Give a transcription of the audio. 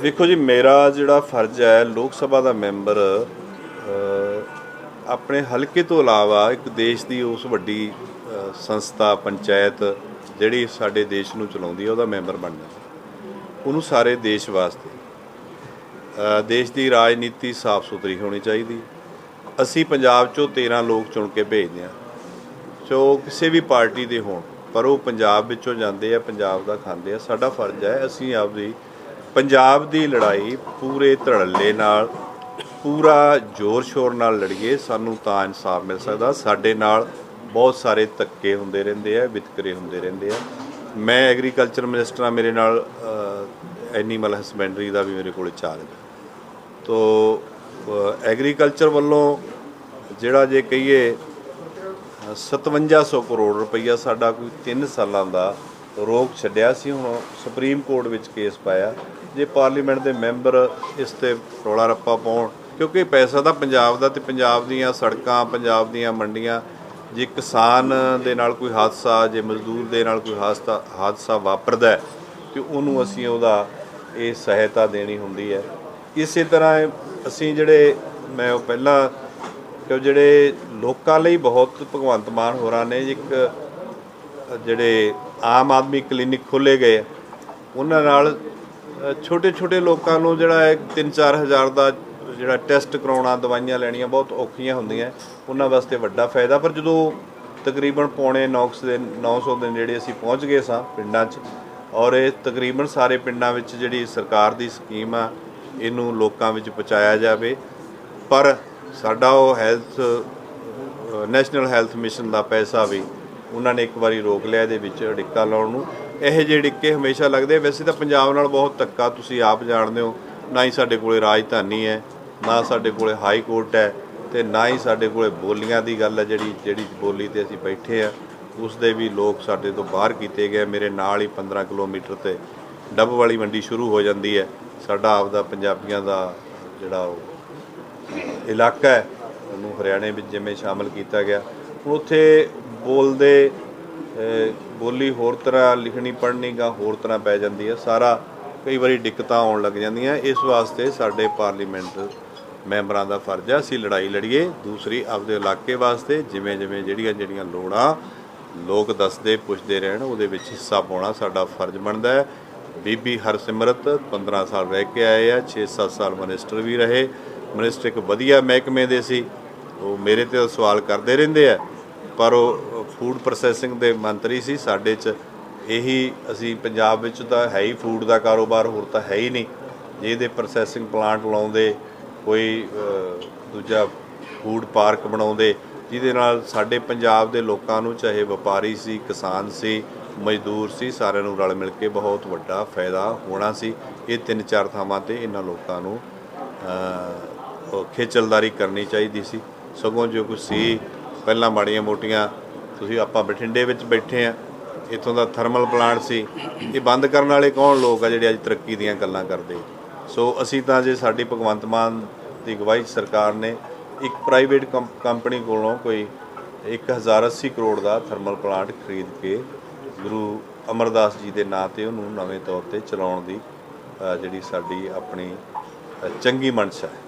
ਵੇਖੋ ਜੀ, ਮੇਰਾ ਜਿਹੜਾ ਫਰਜ਼ ਹੈ, ਲੋਕ ਸਭਾ ਦਾ ਮੈਂਬਰ ਆਪਣੇ ਹਲਕੇ ਤੋਂ ਇਲਾਵਾ ਇੱਕ ਦੇਸ਼ ਦੀ ਉਸ ਵੱਡੀ ਸੰਸਥਾ, ਪੰਚਾਇਤ ਜਿਹੜੀ ਸਾਡੇ ਦੇਸ਼ ਨੂੰ ਚਲਾਉਂਦੀ ਹੈ, ਉਹਦਾ ਮੈਂਬਰ ਬਣਨਾ ਉਹਨੂੰ ਸਾਰੇ ਦੇਸ਼ ਵਾਸਤੇ ਦੇਸ਼ ਦੀ ਰਾਜਨੀਤੀ ਸਾਫ਼ ਸੁਥਰੀ ਹੋਣੀ ਚਾਹੀਦੀ ਅਸੀਂ ਪੰਜਾਬ ਚੋਂ 13 ਲੋਕ ਚੁਣ ਕੇ ਭੇਜਦੇ ਹਾਂ। ਸੋ ਕਿਸੇ ਵੀ ਪਾਰਟੀ ਦੇ ਹੋਣ, ਪਰ ਉਹ ਪੰਜਾਬ ਵਿੱਚੋਂ ਜਾਂਦੇ ਆ, ਪੰਜਾਬ ਦਾ ਖਾਂਦੇ ਆ। ਸਾਡਾ ਫਰਜ਼ ਹੈ, ਅਸੀਂ ਆਪਦੀ ਪੰਜਾਬ ਦੀ ਲੜਾਈ ਪੂਰੇ ਧੜੱਲੇ ਨਾਲ, ਪੂਰਾ ਜ਼ੋਰ ਸ਼ੋਰ ਨਾਲ ਲੜੀਏ, ਸਾਨੂੰ ਤਾਂ ਇਨਸਾਫ ਮਿਲ ਸਕਦਾ। ਸਾਡੇ ਨਾਲ ਬਹੁਤ ਸਾਰੇ ਧੱਕੇ ਹੁੰਦੇ ਰਹਿੰਦੇ ਆ, ਵਿਤਕਰੇ ਹੁੰਦੇ ਰਹਿੰਦੇ ਆ। ਮੈਂ ਐਗਰੀਕਲਚਰ ਮਿਨਿਸਟਰ ਆ ਮੇਰੇ ਨਾਲ ਐਨੀਮਲ ਹਸਬੈਂਡਰੀ ਦਾ ਵੀ ਮੇਰੇ ਕੋਲ ਚਾਰਜ ਹੈ। ਤੋ ਐਗਰੀਕਲਚਰ ਵੱਲੋਂ ਜਿਹੜਾ ਜੇ ਕਹੀਏ 5700 ਕਰੋੜ ਰੁਪਈਆ ਸਾਡਾ ਕੋਈ 3 ਸਾਲਾਂ ਦਾ ਰੋਕ ਛੱਡਿਆ ਸੀ, ਹੁਣ ਸੁਪਰੀਮ ਕੋਰਟ ਵਿੱਚ ਕੇਸ ਪਾਇਆ। ਜੇ ਪਾਰਲੀਮੈਂਟ ਦੇ ਮੈਂਬਰ ਇਸ ਤੇ ਰੌਲਾ ਰੱਪਾ ਪਾਉਣ, ਕਿਉਂਕਿ ਪੈਸਾ ਤਾਂ ਪੰਜਾਬ ਦਾ ਤੇ ਪੰਜਾਬ ਦੀਆਂ ਸੜਕਾਂ, ਪੰਜਾਬ ਦੀਆਂ ਮੰਡੀਆਂ, ਜੇ ਕਿਸਾਨ ਦੇ ਨਾਲ ਕੋਈ ਹਾਦਸਾ, ਜੇ ਮਜ਼ਦੂਰ ਦੇ ਨਾਲ ਕੋਈ ਹਾਦਸਾ ਹਾਦਸਾ ਵਾਪਰਦਾ ਹੈ, ਤੇ ਉਹਨੂੰ ਅਸੀਂ ਉਹਦਾ ਇਹ ਸਹਾਇਤਾ ਦੇਣੀ ਹੁੰਦੀ ਹੈ। ਇਸੇ ਤਰ੍ਹਾਂ ਅਸੀਂ ਜਿਹੜੇ, ਮੈਂ ਉਹ ਪਹਿਲਾਂ, ਕਿ ਜਿਹੜੇ ਲੋਕਾਂ ਲਈ ਬਹੁਤ ਭਗਵੰਤ ਮਾਨ ਹੋਰਾਂ ਨੇ ਇੱਕ ਜਿਹੜੇ ਆਮ ਆਦਮੀ ਕਲੀਨਿਕ ਖੋਲੇ ਗਏ ਉਹਨਾਂ ਨਾਲ ਛੋਟੇ ਛੋਟੇ ਲੋਕਾਂ ਨੂੰ ਜਿਹੜਾ ਹੈ 3-4 ਹਜ਼ਾਰ ਦਾ ਜਿਹੜਾ ਟੈਸਟ ਕਰਾਉਣਾ, ਦਵਾਈਆਂ ਲੈਣੀਆਂ ਬਹੁਤ ਔਖੀਆਂ ਹੁੰਦੀਆਂ, ਉਹਨਾਂ ਵਾਸਤੇ ਵੱਡਾ ਫਾਇਦਾ। ਪਰ ਜਦੋਂ ਤਕਰੀਬਨ ਪੌਣੇ 900 ਦੇ 900 ਦੇ ਨੇੜੇ ਅਸੀਂ ਪਹੁੰਚ ਗਏ ਸਾਂ ਪਿੰਡਾਂ 'ਚ, ਔਰ ਇਹ ਤਕਰੀਬਨ ਸਾਰੇ ਪਿੰਡਾਂ ਵਿੱਚ ਜਿਹੜੀ ਸਰਕਾਰ ਦੀ ਸਕੀਮ ਆ, ਇਹਨੂੰ ਲੋਕਾਂ ਵਿੱਚ ਪਹੁੰਚਾਇਆ ਜਾਵੇ। ਪਰ ਸਾਡਾ ਉਹ ਹੈਲਥ ਨੈਸ਼ਨਲ ਹੈਲਥ ਮਿਸ਼ਨ ਦਾ ਪੈਸਾ ਵੀ ਉਹਨਾਂ ਨੇ ਇੱਕ ਵਾਰੀ ਰੋਕ ਲਿਆ ਇਹਦੇ ਵਿੱਚ ਅੜਿੱਕਾ ਲਾਉਣ ਨੂੰ। ਇਹ ਜਿਹੇ ਅੜਿੱਕੇ ਹਮੇਸ਼ਾ ਲੱਗਦੇ ਵੈਸੇ ਤਾਂ ਪੰਜਾਬ ਨਾਲ ਬਹੁਤ ਧੱਕਾ ਤੁਸੀਂ ਆਪ ਜਾਣਦੇ ਹੋ। ਨਾ ਹੀ ਸਾਡੇ ਕੋਲੇ ਰਾਜਧਾਨੀ ਹੈ, ਨਾ ਸਾਡੇ ਕੋਲੇ ਹਾਈ ਕੋਰਟ ਹੈ ਤੇ ਨਾ ਹੀ ਸਾਡੇ ਕੋਲੇ ਬੋਲੀਆਂ ਦੀ ਗੱਲ ਹੈ ਜਿਹੜੀ ਜਿਹੜੀ ਬੋਲੀ ਤੇ ਅਸੀਂ ਬੈਠੇ ਆ ਉਸ ਦੇ ਵੀ ਲੋਕ ਸਾਡੇ ਤੋਂ ਬਾਹਰ ਕੀਤੇ ਗਏ। ਮੇਰੇ ਨਾਲ ਹੀ 15 ਕਿਲੋਮੀਟਰ ਤੇ ਡੱਬ ਵਾਲੀ ਮੰਡੀ ਸ਼ੁਰੂ ਹੋ ਜਾਂਦੀ ਹੈ। ਸਾਡਾ ਆਪਦਾ ਪੰਜਾਬੀਆਂ ਦਾ ਜਿਹੜਾ ਉਹ ਇਲਾਕਾ ਹੈ, ਉਹਨੂੰ ਹਰਿਆਣੇ ਵਿੱਚ ਜਿਵੇਂ ਸ਼ਾਮਲ ਕੀਤਾ ਗਿਆ। ਉੱਥੇ ਬੋਲਦੇ ਬੋਲੀ ਹੋਰ ਤਰ੍ਹਾਂ ਲਿਖਣੀ, ਪੜ੍ਹਨੀ ਗਾ ਹੋਰ ਤਰ੍ਹਾਂ ਪੈ ਜਾਂਦੀ ਹੈ ਸਾਰਾ ਕਈ ਵਾਰੀ ਦਿੱਕਤਾਂ ਆਉਣ ਲੱਗ ਜਾਂਦੀਆਂ। ਇਸ ਵਾਸਤੇ ਸਾਡੇ ਪਾਰਲੀਮੈਂਟ ਮੈਂਬਰਾਂ ਦਾ ਫਰਜ਼ ਹੈ ਅਸੀਂ ਲੜਾਈ ਲੜੀਏ। ਦੂਸਰੀ, ਆਪਦੇ ਇਲਾਕੇ ਵਾਸਤੇ ਜਿਵੇਂ ਜਿਵੇਂ ਜਿਹੜੀਆਂ ਜਿਹੜੀਆਂ ਲੋੜਾਂ ਲੋਕ ਦੱਸਦੇ, ਪੁੱਛਦੇ ਰਹਿਣ, ਉਹਦੇ ਵਿੱਚ ਹਿੱਸਾ ਪਾਉਣਾ ਸਾਡਾ ਫਰਜ਼ ਬਣਦਾ ਹੈ। ਬੀਬੀ ਹਰਸਿਮਰਤ 15 ਸਾਲ ਰਹਿ ਕੇ ਆਏ ਆ 6-7 ਸਾਲ ਮਿਨਿਸਟਰ ਵੀ ਰਹੇ। ਮਿਨਿਸਟਰ ਇੱਕ ਵਧੀਆ ਮਹਿਕਮੇ ਦੇ ਸੀ। ਉਹ ਮੇਰੇ ਤੇ ਸਵਾਲ ਕਰਦੇ ਰਹਿੰਦੇ ਆ, ਪਰ ਉਹ ਫੂਡ ਪ੍ਰੋਸੈਸਿੰਗ ਦੇ ਮੰਤਰੀ ਸੀ ਸਾਡੇ 'ਚ ਇਹੀ ਅਸੀਂ ਪੰਜਾਬ ਵਿੱਚ ਤਾਂ ਹੈ ਹੀ ਫੂਡ ਦਾ ਕਾਰੋਬਾਰ ਹੋਰ ਤਾਂ ਹੈ ਹੀ ਨਹੀਂ। ਜੇ ਇਹਦੇ ਪ੍ਰੋਸੈਸਿੰਗ ਪਲਾਂਟ ਲਾਉਂਦੇ ਕੋਈ ਦੂਜਾ ਫੂਡ ਪਾਰਕ ਬਣਾਉਂਦੇ ਜਿਹਦੇ ਨਾਲ ਸਾਡੇ ਪੰਜਾਬ ਦੇ ਲੋਕਾਂ ਨੂੰ ਚਾਹੇ ਵਪਾਰੀ ਸੀ ਕਿਸਾਨ ਸੀ ਮਜ਼ਦੂਰ ਸੀ ਸਾਰਿਆਂ ਨੂੰ ਰਲ ਮਿਲ ਕੇ ਬਹੁਤ ਵੱਡਾ ਫਾਇਦਾ ਹੋਣਾ ਸੀ। ਇਹ ਤਿੰਨ ਚਾਰ ਥਾਵਾਂ ਤੇ ਇਹਨਾਂ ਲੋਕਾਂ ਨੂੰ ਅਹ, ਖੇਚਲਦਾਰੀ ਕਰਨੀ ਚਾਹੀਦੀ ਸੀ। ਸਗੋਂ ਜੋ ਕੁਛ ਸੀ ਪਹਿਲਾਂ ਮਾੜੀਆਂ ਮੋਟੀਆਂ ਤੁਸੀਂ ਆਪਾਂ ਬਠਿੰਡੇ ਵਿੱਚ ਬੈਠੇ ਆ, ਇੱਥੋਂ ਦਾ ਥਰਮਲ ਪਲਾਂਟ ਸੀ, ਇਹ ਬੰਦ ਕਰਨ ਵਾਲੇ ਕੌਣ ਲੋਕ ਆ ਜਿਹੜੇ ਅੱਜ ਤਰੱਕੀ ਦੀਆਂ ਗੱਲਾਂ ਕਰਦੇ? ਸੋ ਅਸੀਂ ਤਾਂ ਜੇ ਸਾਡੀ ਭਗਵੰਤ ਮਾਨ ਦੀ ਅਗਵਾਈ ਸਰਕਾਰ ਨੇ ਇੱਕ ਪ੍ਰਾਈਵੇਟ ਕੰਪਨੀ ਕੋਲੋਂ ਕੋਈ 1080 ਕਰੋੜ ਦਾ ਥਰਮਲ ਪਲਾਂਟ ਖਰੀਦ ਕੇ ਗੁਰੂ ਅਮਰਦਾਸ ਜੀ ਦੇ ਨਾਂ ਤੇ ਉਹਨੂੰ ਨਵੇਂ ਤੌਰ ਤੇ ਚਲਾਉਣ ਦੀ ਜਿਹੜੀ ਸਾਡੀ ਆਪਣੀ ਚੰਗੀ ਮਨਸ਼ਾ ਹੈ।